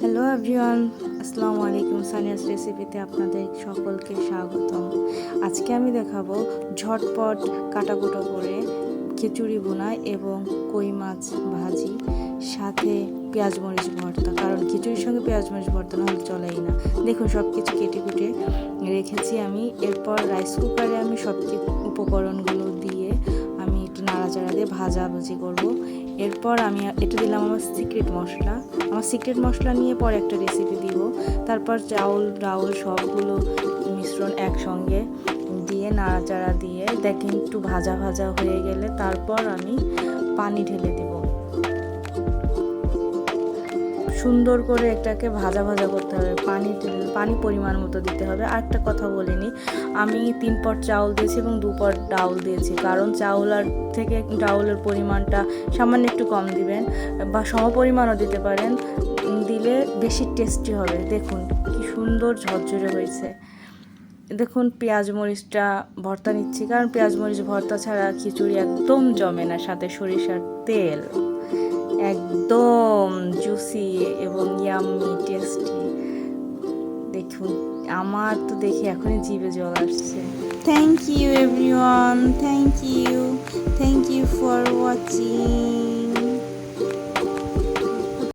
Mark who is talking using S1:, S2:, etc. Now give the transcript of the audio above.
S1: Hello everyone আসসালামু আলাইকুম সানিয়াস রেসিপিতে আপনাদের সকলকে স্বাগতম। আজকে আমি দেখাবো ঝটপট কাটাকুটো করে খিচুড়ি বোনা এবং কই মাছ ভাজি, সাথে পেঁয়াজ মরিচ ভর্তা। কারণ খিচুড়ির সঙ্গে পেঁয়াজ মরিচ ভর্তা না হলে চলেই না। দেখুন সব কিছু কেটে কুটে রেখেছি আমি। এরপর রাইস কুকারে আমি সব উপকরণগুলো দিয়ে ভাজাভুজি করব। এরপর আমি এটা দিলাম আমার সিক্রেট মশলা। আমার সিক্রেট মশলা নিয়ে পরে একটা রেসিপি দিব। তারপর চাউল, ডাউল সবগুলো মিশ্রণ একসঙ্গে দিয়ে নাড়াচাড়া দিয়ে দেখেন একটু ভাজা ভাজা হয়ে গেলে তারপর আমি পানি ঢেলে দেব। সুন্দর করে এটাকে ভাজা ভাজা করতে হবে। পানি পানি পরিমাণ মতো দিতে হবে। আর একটা কথা বলিনি, আমি তিন পট চাউল দিয়েছি এবং দু পট ডাউল দিয়েছি। কারণ চাউল আর থেকে ডাউলের পরিমাণটা সামান্য একটু কম দিবেন বা সমপরিমাণও দিতে পারেন। দিলে বেশি টেস্টি হবে। দেখুন, কি সুন্দর ঝরঝরে হয়েছে। দেখুন, পেঁয়াজ মরিচটা ভর্তা নিচ্ছি। কারণ পেঁয়াজ মরিচ ভর্তা ছাড়া খিচুড়ি একদম জমে না, সাথে সরিষার তেল। একদম জুসি এবং ইয়াম্মি টেস্টি দেখুন, আমার তো দেখে এখনই জিভে জল আসছে। Thank you everyone thank you thank you for watching